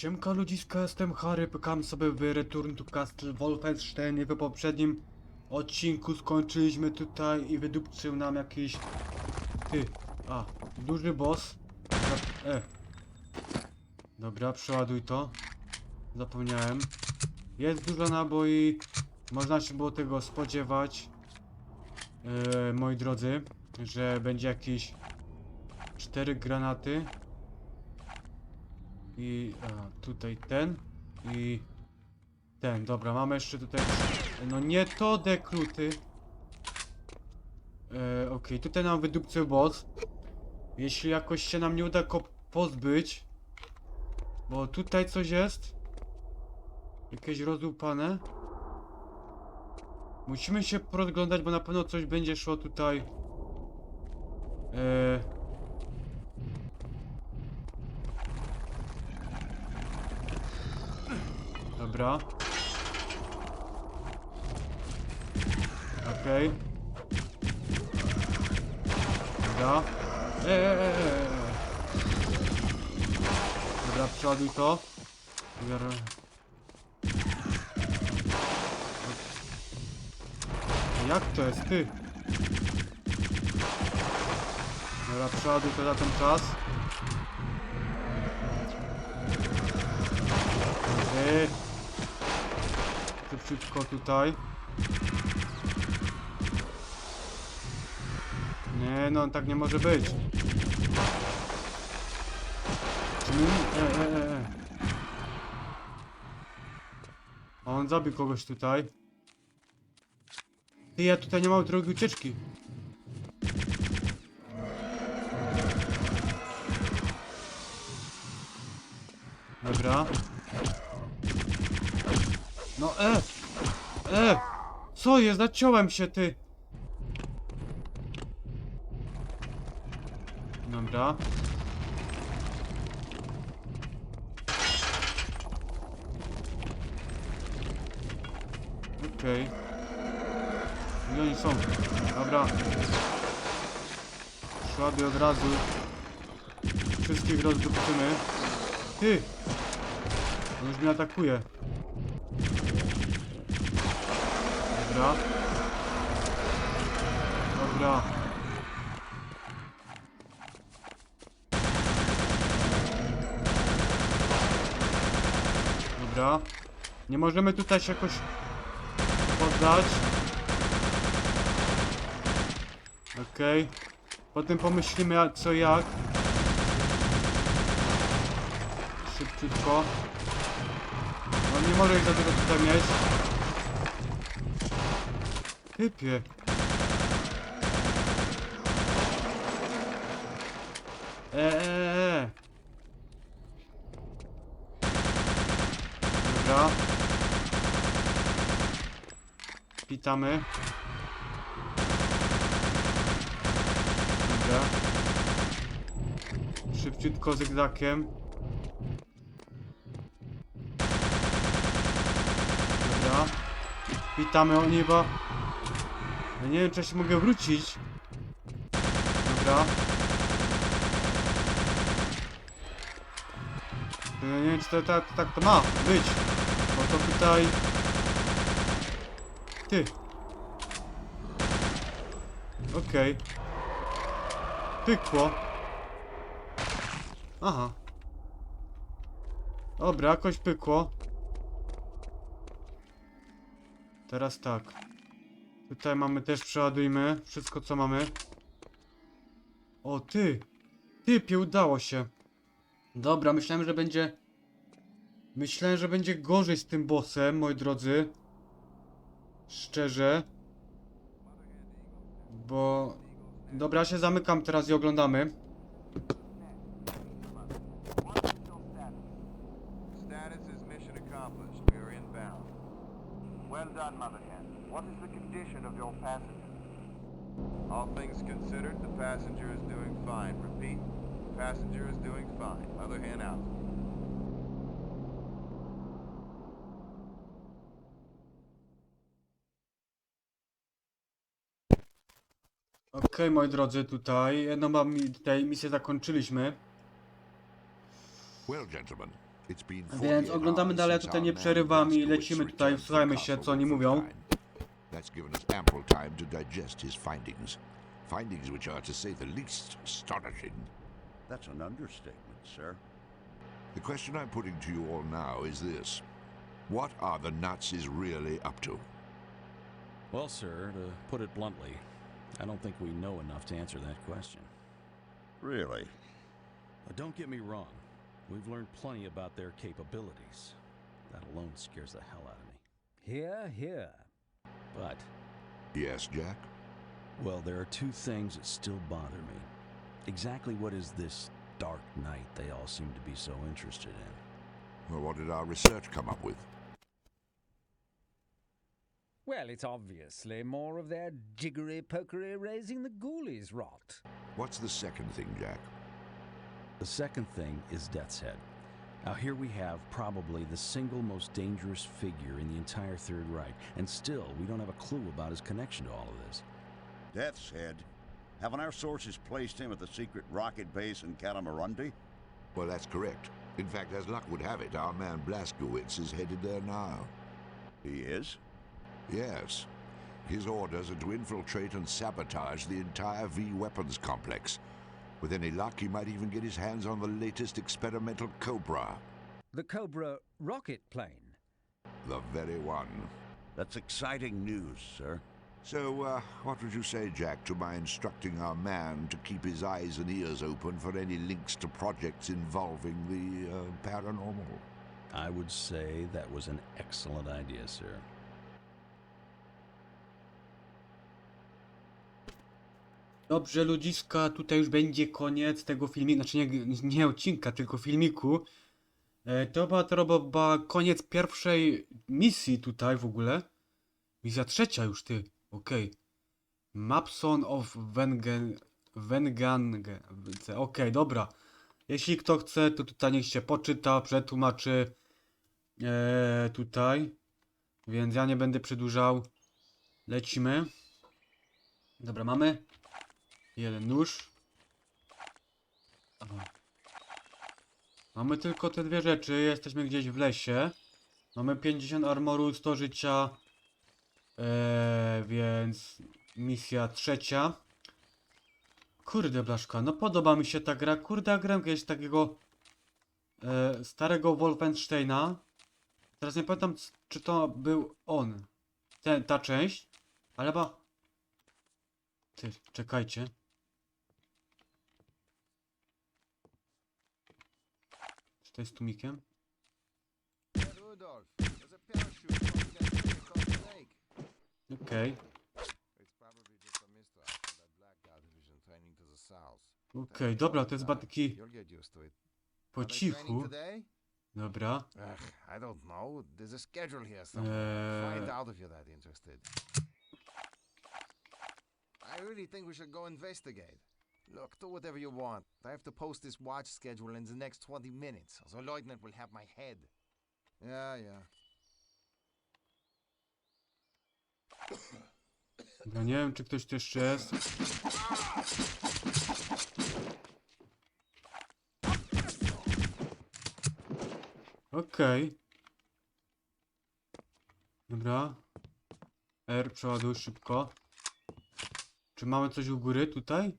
Siemka ludziska, jestem Harry, pykam sobie w Return to Castle Wolfenstein w poprzednim odcinku skończyliśmy tutaj i wydupczył nam jakiś... Ty, a, duży boss. E. Dobra, przeładuj to. Zapomniałem. Jest dużo naboi, można się było tego spodziewać. E, moi drodzy, że będzie jakieś cztery granaty. I a, tutaj ten i ten. Dobra, mamy jeszcze tutaj. No nie to dekluty. E, Okej, tutaj nam wydupcył boss. Jeśli jakoś się nam nie uda go pozbyć. Bo tutaj coś jest. Jakieś rozłupane. Musimy się rozglądać, bo na pewno coś będzie szło tutaj. E, Dobra. Okej. Dobra. Eee. Dobra, przeładuj to. Biorę. Jak to jest, ty? Dobra, przeładuj to za ten czas. Eee. Szybciutko tutaj. Nie no, tak nie może być. E, e, e. A on zabił kogoś tutaj. Ty, ja tutaj nie mam drogi ucieczki. Dobra. No e! E! Co jest? Zaciąłem się, ty! Dobra. Okej. Gdzie oni są? Dobra. Szłaby od razu. Wszystkich rozdupcymy. Ty! On już mnie atakuje. Dobra. Dobra. Dobra. Nie możemy tutaj się jakoś poddać. Okej. Potem pomyślimy co jak. Szybciutko. No nie może ich za dużo tutaj mieć. Typie. Eee. Dobra. Witamy. Dobra. Szybciutko zygzakiem. Witamy o nieba. Ja nie wiem, czy ja się mogę wrócić. Dobra. Ja nie wiem, czy to tak, tak to ma być. Bo to tutaj... Ty. Okej. Pykło. Aha. Dobra, jakoś pykło. Teraz tak. Tutaj mamy też, przeładujmy wszystko co mamy. O ty! Typie, udało się. Dobra, myślałem, że będzie... Myślałem, że będzie gorzej z tym bossem, moi drodzy. Szczerze. Bo... Dobra, się zamykam teraz i oglądamy. Passenger? All things considered, the passenger is doing fine. Repeat, passenger is doing fine. Other hand out. Okej, moi drodzy, tutaj jedną mam tutaj misję zakończyliśmy. Well, gentlemen, It's been Więc 48 oglądamy dalej, tutaj nie man przerywamy i lecimy tutaj, returned słuchajmy from się, co oni mówią. Wolfenstein. That's given us ample time to digest his findings. Findings which are, to say the least, astonishing. That's an understatement, sir. The question I'm putting to you all now is this. What are the Nazis really up to? Well, sir, to put it bluntly, I don't think we know enough to answer that question. Really? But don't get me wrong, we've learned plenty about their capabilities. That alone scares the hell out of me. Here, here. But, Yes, Jack? well, there are two things that still bother me. Exactly what is this dark night they all seem to be so interested in? Well, what did our research come up with? Well, it's obviously more of their jiggery pokery raising the ghoulies rot. What's the second thing, Jack? The second thing is Death's Head. Now, here we have probably the single most dangerous figure in the entire Third Reich, and still we don't have a clue about his connection to all of this. Death's Head. Haven't our sources placed him at the secret rocket base in Catamarundi? Well, that's correct. In fact, as luck would have it, our man Blaskowitz is headed there now. He is? Yes. His orders are to infiltrate and sabotage the entire V weapons complex. With any luck, he might even get his hands on the latest experimental Cobra. The Cobra rocket plane. The very one. That's exciting news, sir. So, uh, what would you say, Jack, to my instructing our man to keep his eyes and ears open for any links to projects involving the uh, paranormal? I would say that was an excellent idea, sir. Dobrze, ludziska, tutaj już będzie koniec tego filmiku, znaczy nie, nie odcinka, tylko filmiku. E, to była to chyba koniec pierwszej misji tutaj w ogóle. Misja trzecia już, ty. Okej. Mapson of Wengen... Wengange. Okej, dobra. Jeśli kto chce, to tutaj niech się poczyta, przetłumaczy. E, tutaj. Więc ja nie będę przedłużał. Lecimy. Dobra, mamy. Jeden nóż. Aha. Mamy tylko te dwie rzeczy. Jesteśmy gdzieś w lesie. Mamy 50 armoru, 100 życia. Eee, więc misja trzecia. Kurde blaszka, no podoba mi się ta gra. Kurde, ja grałem kiedyś takiego e, starego Wolfensteina. Teraz nie pamiętam, czy to był on. Ten, ta część. Ale chyba... Ty, czekajcie. Czy to jest tłumikiem? Rudolph, there's a parachute floating at the across the lake. Okej, It's probably just a mistral from that blackout division training to the south. okej, dobra, to jest chyba taki to po cichu. Dobra. Eee, Look, do whatever you want. I have to post this watch schedule in the next 20 minutes, so Lieutenant will have my head. Yeah, yeah. no nie wiem, czy ktoś tu jeszcze jest. Okej. Dobra. R, przeładuj szybko. Czy mamy coś u góry tutaj?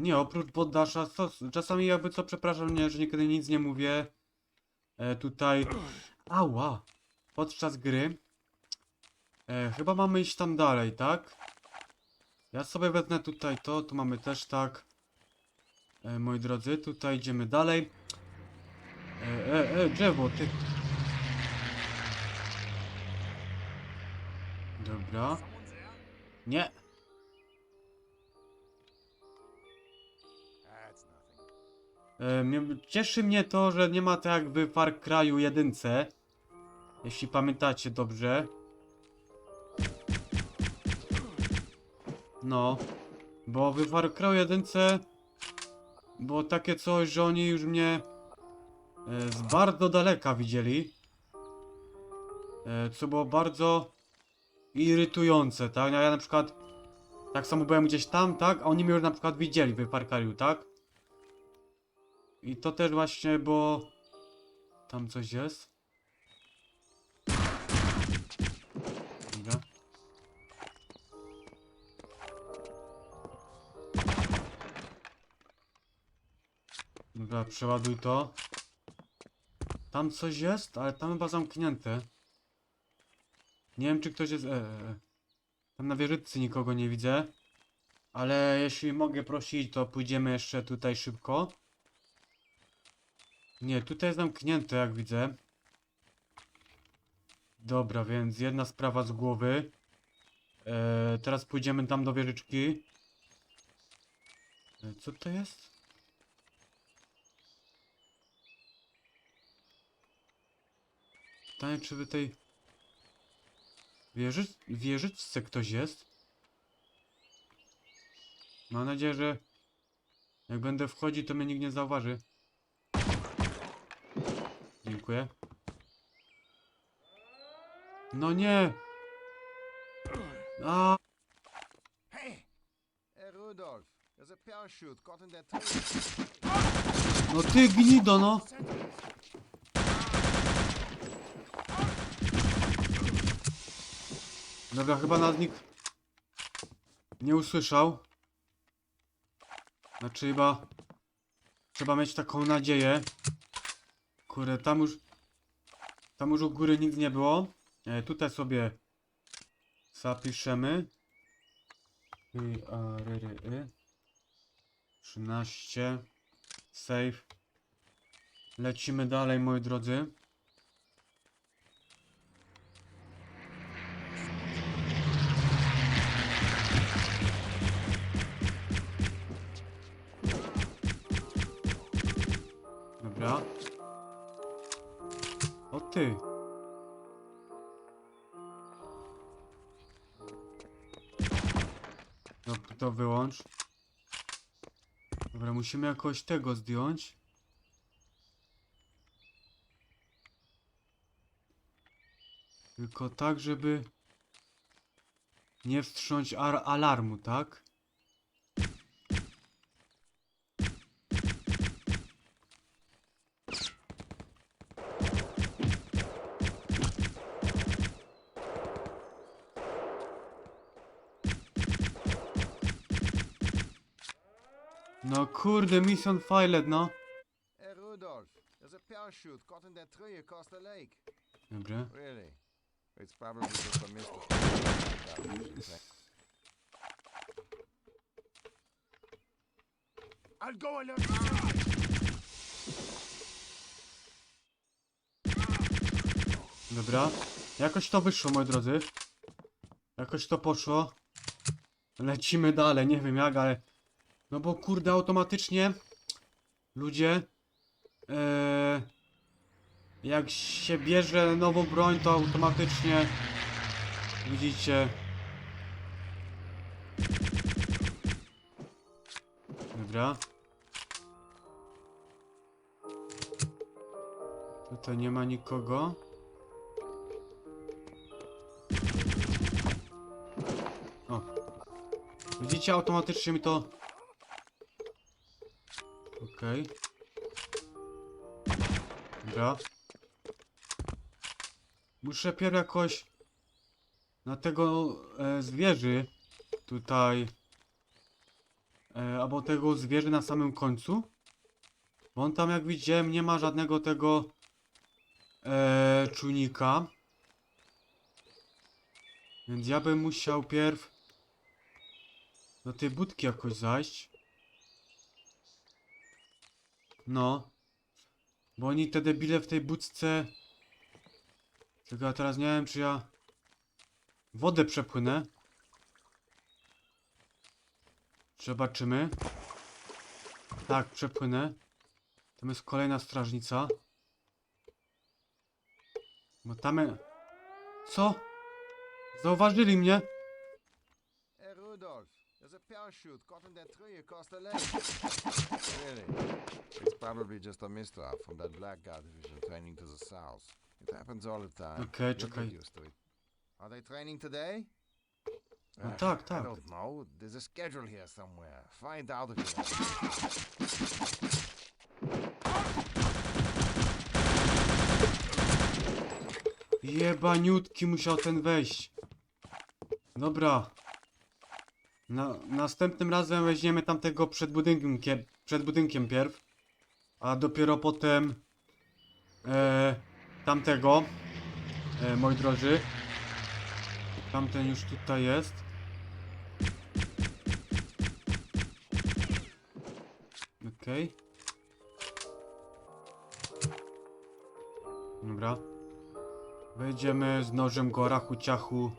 Nie, oprócz poddasza, co, czasami jakby co, przepraszam mnie, że nigdy nic nie mówię. E, tutaj... Ała! Podczas gry. E, chyba mamy iść tam dalej, tak? Ja sobie wezmę tutaj to, tu mamy też tak. E, moi drodzy, tutaj idziemy dalej. E, e, e, drzewo, ty. Dobra. Nie. Cieszy mnie to, że nie ma tak jak w Far Cry'u jedynce. Jeśli pamiętacie dobrze. No. Bo w Far Cry'u jedynce było takie coś, że oni już mnie e, z bardzo daleka widzieli. E, co było bardzo irytujące, tak? Ja na przykład tak samo byłem gdzieś tam, tak? A oni mnie już na przykład widzieli w Far Cry'u, tak? I to też właśnie, bo Tam coś jest. Dobra. Dobra, przeładuj to. Tam coś jest, ale tam chyba zamknięte. Nie wiem, czy ktoś jest... E, e, e. Tam na wieżycy nikogo nie widzę. Ale jeśli mogę prosić, to pójdziemy jeszcze tutaj szybko. Nie, tutaj jest zamknięte, jak widzę. Dobra, więc jedna sprawa z głowy. E, teraz pójdziemy tam do wieżyczki. E, co to jest? Pytanie, czy w tej wieży... wieżyczce ktoś jest? Mam nadzieję, że jak będę wchodził, to mnie nikt nie zauważy. Dziękuję. No nie! A, Hey! Hey, Rudolph, there's a parachute caught in that tree. no ty gnido, no! Dobra, chyba nas nikt nie usłyszał. Znaczy chyba trzeba mieć taką nadzieję. Kurde, tam już tam już u góry nic nie było. E, tutaj sobie zapiszemy. Y, a, ry, ry, y. 13 Save. Lecimy dalej, moi drodzy. Dobra. O ty. No, to wyłącz. Dobra, musimy jakoś tego zdjąć. Tylko tak, żeby nie wstrząść ar- alarmu, tak? No kurde, mission failed, no. Hey, Rudolph, there's a parachute caught in that tree across the lake. Dobra. Really? It's probably just a mistake. I'll go along. Dobra. Jakoś to wyszło, moi drodzy. Jakoś to poszło. Lecimy dalej, nie wiem jak, ale... No bo kurde, automatycznie... Ludzie... Eee, jak się bierze nową broń, to automatycznie... Widzicie... Dobra. Tutaj nie ma nikogo. O. Widzicie, automatycznie mi to... Okej. Dobra. Muszę pierw jakoś... Na tego e, zwierzy... Tutaj... E, albo tego zwierzy na samym końcu. Bo on tam jak widziałem nie ma żadnego tego... E, czujnika. Więc ja bym musiał pierw do tej budki jakoś zajść. No. Bo oni te debile w tej budce... Tylko ja teraz nie wiem, czy ja wodę przepłynę. Zobaczymy. Tak, przepłynę. Tam jest kolejna strażnica. Bo tam... e- Co? Zauważyli mnie? Hey, Rudolph, there's a parachute caught in that tree across the lake. really? Probably just a mistoff from that Blackguard division training to the south. It happens all the time. You'll czekaj. used to it. Are they training today? No Uh, tak, I tak. don't know. There's a schedule here somewhere. Find out if you want. Jebaniutki musiał ten wejść. Dobra. Na, następnym razem weźmiemy tamtego przed budynkiem, kie- przed budynkiem pierw. A dopiero potem e, tamtego. E, moi drodzy. Tamten już tutaj jest. Okej. Dobra. Wejdziemy z nożem go rachu ciachu.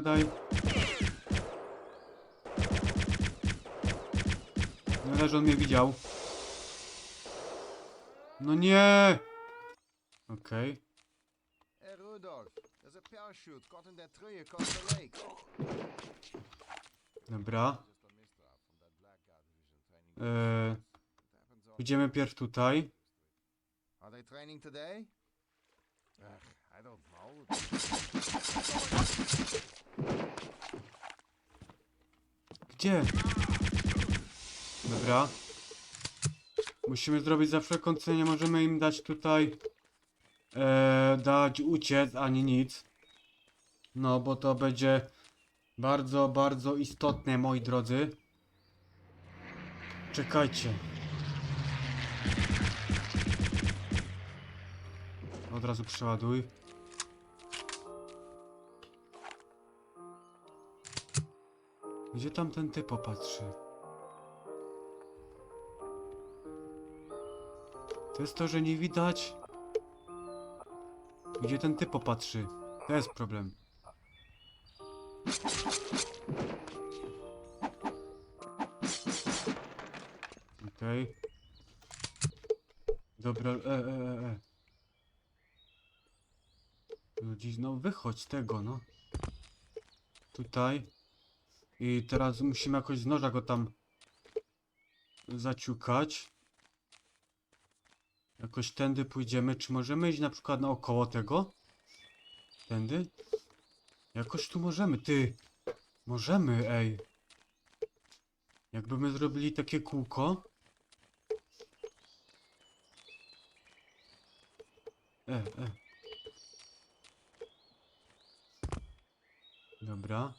Nie gadaj. Nie gadaj, że on mnie widział. No nie! Okej. Lake. Dobra. Eee, idziemy pierw tutaj. Are they training today? Ugh, I don't know. Gdzie? Dobra. Musimy zrobić za wszelką cenę. Nie możemy im dać tutaj e, dać uciec ani nic. No, bo to będzie bardzo, bardzo istotne, moi drodzy. Czekajcie. Od razu przeładuj. Gdzie tam ten typ popatrzy? To jest to, że nie widać. Gdzie ten typ popatrzy? To jest problem. Okej. Dobra, e, e, e, e. Ludzi, no wychodź tego, no. Tutaj. I teraz musimy jakoś z noża go tam zaciukać. Jakoś tędy pójdziemy. Czy możemy iść na przykład naokoło tego? Tędy? Jakoś tu możemy, ty. Możemy, ej. Jakby my zrobili takie kółko. E, e. Dobra.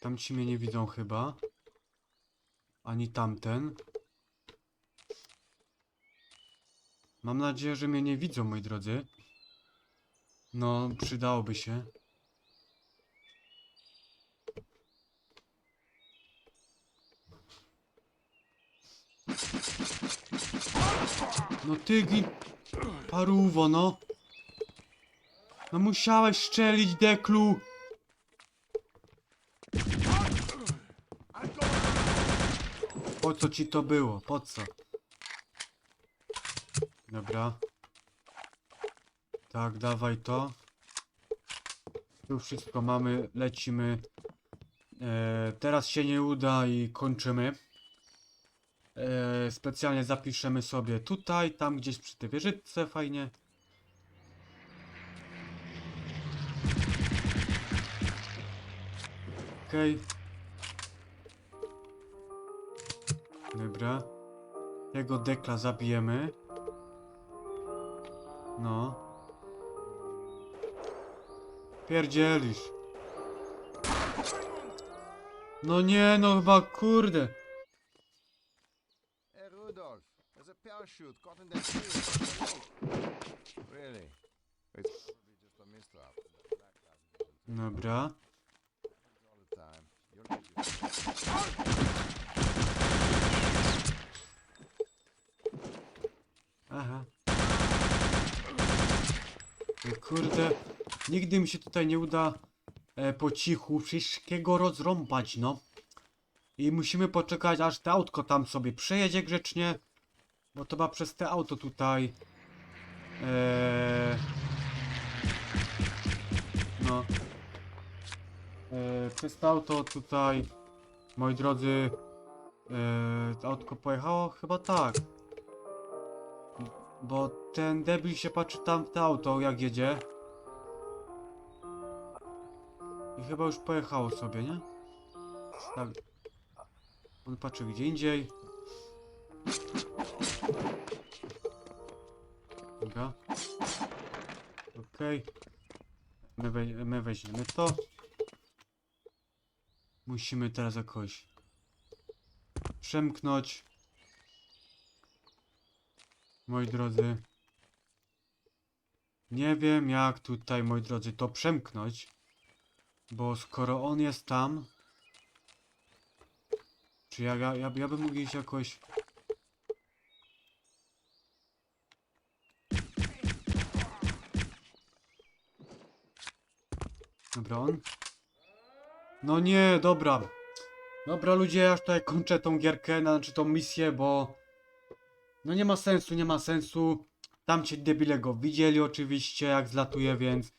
Tam ci mnie nie widzą chyba. Ani tamten. Mam nadzieję, że mnie nie widzą, moi drodzy. No, przydałoby się. No ty gin... Paruwo, no. No musiałeś szczelić, Deklu. Po co ci to było? Po co? Dobra. Tak, dawaj to. Tu wszystko mamy, lecimy. E, teraz się nie uda i kończymy. E, specjalnie zapiszemy sobie tutaj, tam gdzieś przy tej wieżyczce, fajnie. Okej. Dobra. Tego dekla zabijemy. No. Pierdzielisz. No nie, no chyba kurde. There's a parachute caught in the. Really? It's probably just a Dobra. all the time. You'll get used to it. Aha. No Kurde, nigdy mi się tutaj nie uda e, po cichu wszystkiego rozrąbać, no. I musimy poczekać, aż to autko tam sobie przejedzie grzecznie, bo to ma przez te auto tutaj. E, no. E, przez to auto tutaj, moi drodzy, e, to autko pojechało? Chyba tak. Bo ten debil się patrzy tam w to auto, jak jedzie. I chyba już pojechało sobie, nie? Tak. On patrzy gdzie indziej. Dobra. Okej. My, we, my weźmiemy to. Musimy teraz jakoś przemknąć. Moi drodzy. Nie wiem jak tutaj, moi drodzy, to przemknąć. Bo skoro on jest tam... Czy ja, ja, ja, ja bym mógł iść jakoś... Dobra, on... No nie, dobra. Dobra ludzie, już tutaj kończę tą gierkę, znaczy tą misję, bo... No nie ma sensu, nie ma sensu. Tam ci debile go widzieli oczywiście, jak zlatuje, więc...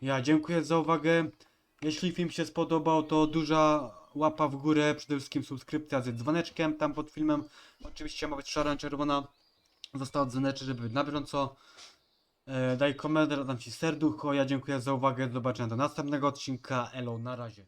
Ja dziękuję za uwagę. Jeśli film się spodobał, to duża łapa w górę, przede wszystkim subskrypcja z dzwoneczkiem tam pod filmem. Oczywiście ma być szara, czerwona. Została dzwoneczek, żeby być na bieżąco. E, daj komentarz, dam ci serducho. Ja dziękuję za uwagę. Do zobaczenia do następnego odcinka. Elo, na razie.